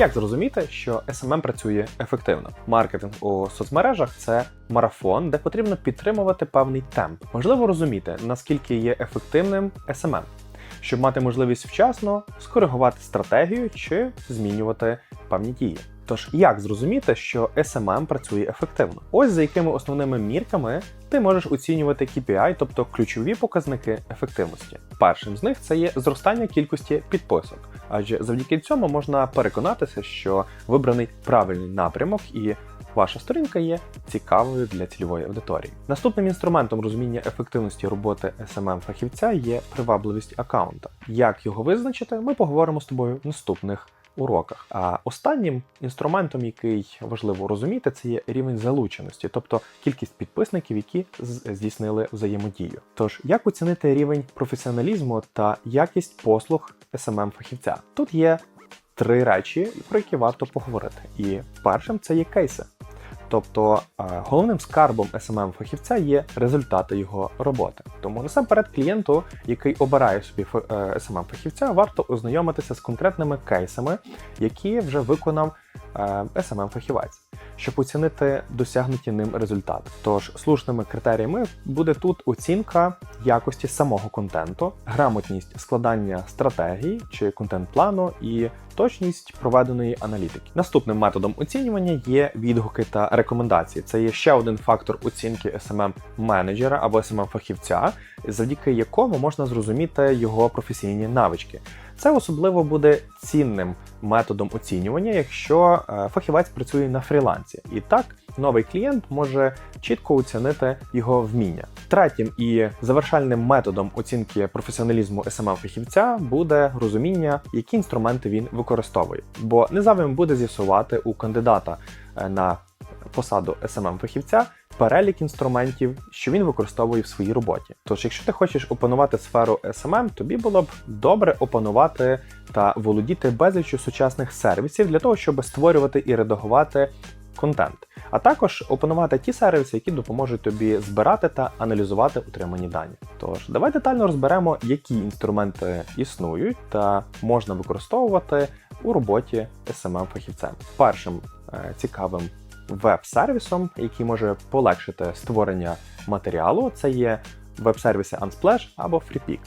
Як зрозуміти, що SMM працює ефективно? Маркетинг у соцмережах це марафон, де потрібно підтримувати певний темп. Важливо розуміти, наскільки є ефективним SMM, щоб мати можливість вчасно скоригувати стратегію чи змінювати певні дії. Тож, як зрозуміти, що SMM працює ефективно? Ось за якими основними мірками ти можеш оцінювати KPI, тобто ключові показники ефективності. Першим з них це є зростання кількості підписок, адже завдяки цьому можна переконатися, що вибраний правильний напрямок і ваша сторінка є цікавою для цільової аудиторії. Наступним інструментом розуміння ефективності роботи smm фахівця є привабливість аккаунта. Як його визначити, ми поговоримо з тобою в наступних уроках. А останнім інструментом, який важливо розуміти, це є рівень залученості, тобто кількість підписників, які здійснили взаємодію. Тож, як оцінити рівень професіоналізму та якість послуг smm фахівця Тут є три речі, про які варто поговорити. І першим це є кейси. Тобто е, головним скарбом smm фахівця є результати його роботи. Тому насамперед клієнту, який обирає собі smm фахівця, варто ознайомитися з конкретними кейсами, які вже виконав smm фахівець, щоб оцінити досягнуті ним результати. Тож слушними критеріями буде тут оцінка якості самого контенту, грамотність складання стратегії чи контент-плану і точність проведеної аналітики. Наступним методом оцінювання є відгуки та рекомендації. Це є ще один фактор оцінки smm менеджера або smm фахівця, завдяки якому можна зрозуміти його професійні навички. Це особливо буде цінним методом оцінювання, якщо е, фахівець працює на фрілансі. І так новий клієнт може чітко оцінити його вміння. Третім і завершальним методом оцінки професіоналізму smm фахівця буде розуміння, які інструменти він використовує, бо не завжди буде з'ясувати у кандидата е, на посаду smm фахівця перелік інструментів, що він використовує в своїй роботі. Тож, якщо ти хочеш опанувати сферу SMM, тобі було б добре опанувати та володіти безліччю сучасних сервісів для того, щоб створювати і редагувати контент, а також опанувати ті сервіси, які допоможуть тобі збирати та аналізувати отримані дані. Тож давай детально розберемо, які інструменти існують та можна використовувати у роботі smm фахівцем Першим е, цікавим веб-сервісом, який може полегшити створення матеріалу, це є веб-сервіси Unsplash або FreePic.